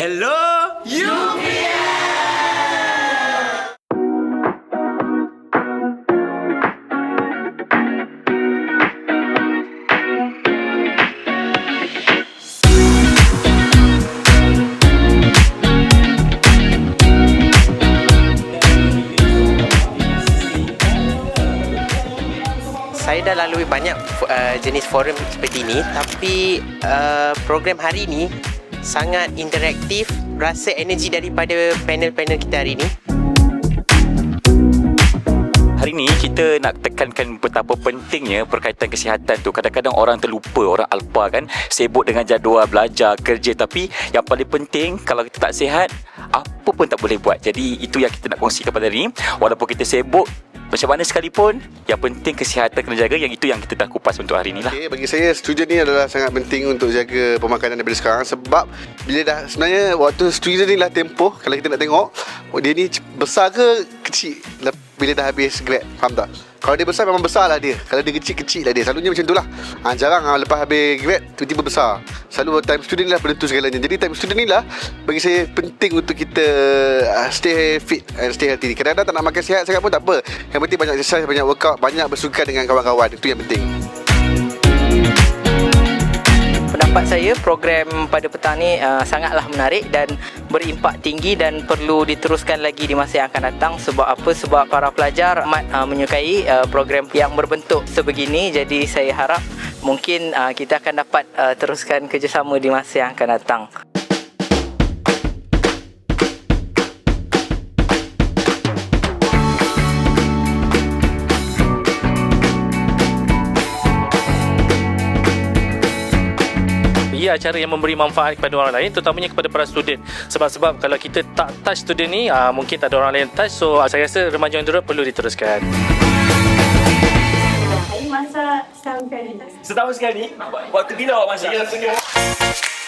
Hello? Lalui banyak uh, jenis forum seperti ini tapi uh, program hari ini sangat interaktif rasa energi daripada panel-panel kita hari ini Hari ni kita nak tekankan betapa pentingnya perkaitan kesihatan tu. Kadang-kadang orang terlupa, orang alpa kan, sibuk dengan jadual belajar, kerja tapi yang paling penting kalau kita tak sihat, apa pun tak boleh buat. Jadi itu yang kita nak kongsikan pada hari ni. Walaupun kita sibuk, macam mana sekalipun, yang penting kesihatan kena jaga. Yang itu yang kita dah kupas untuk hari ni lah. Okay, bagi saya student ni adalah sangat penting untuk jaga pemakanan daripada sekarang sebab bila dah sebenarnya waktu student ni lah tempoh kalau kita nak tengok dia ni besar ke kecil bila dah habis grad faham tak kalau dia besar memang besar lah dia. Kalau dia kecil kecil lah dia. Selalunya macam tu lah. Ha, jarang ha, lepas habis grad tiba-tiba besar. Selalu time student ni lah penentu segalanya. Jadi time student ni lah bagi saya penting untuk kita uh, stay fit and stay healthy. Kadang-kadang tak nak makan sihat sangat pun tak apa. Yang penting banyak exercise banyak workout banyak bersukan dengan kawan-kawan. Itu yang penting Pendapat saya program pada petang ni uh, sangatlah menarik dan berimpak tinggi dan perlu diteruskan lagi di masa yang akan datang. Sebab apa? Sebab para pelajar amat uh, menyukai uh, program yang berbentuk sebegini. Jadi saya harap mungkin uh, kita akan dapat uh, teruskan kerjasama di masa yang akan datang. Ia acara yang memberi manfaat kepada orang lain terutamanya kepada para student. Sebab-sebab kalau kita tak touch student ni uh, mungkin tak ada orang lain touch. So uh, saya rasa remaja road perlu diteruskan. Masak setahun kali. Setahun sekali? Waktu bila awak masak? I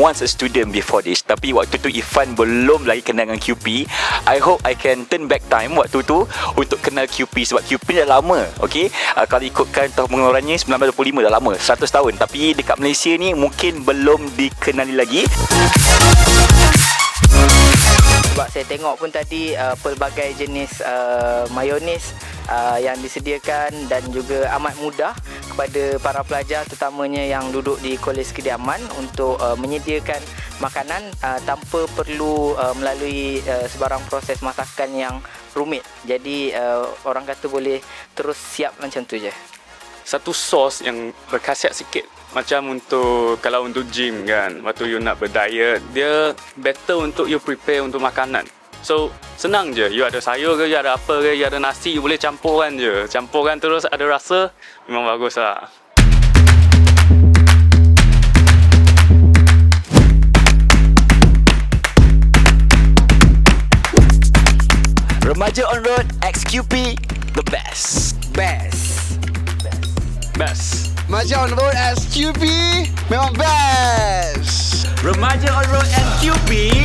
once a student before this. Tapi waktu tu Ifan belum lagi kenal dengan QP I hope I can turn back time waktu tu Untuk kenal QP Sebab QP dah lama Okay? Uh, Kalau ikutkan tahun pengeluarannya 1925 dah lama 100 tahun. Tapi dekat Malaysia ni Mungkin belum dikenali lagi. Sebab saya tengok pun tadi uh, pelbagai jenis uh, mayonis uh, yang disediakan dan juga amat mudah kepada para pelajar terutamanya yang duduk di Kolej Kediaman untuk uh, menyediakan makanan uh, tanpa perlu uh, melalui uh, sebarang proses masakan yang rumit. Jadi uh, orang kata boleh terus siap macam tu je. satu sos yang berkhasiat sikit macam untuk kalau untuk gym kan waktu you nak berdiet dia better untuk you prepare untuk makanan so senang je. You ada sayur ke you ada apa ke you ada nasi you boleh campurkan je. Campurkan terus ada rasa memang bagus lah. Remaja on road XQP The best. Best. best. Macam on road SQP Memang best. Remaja on road and QP Best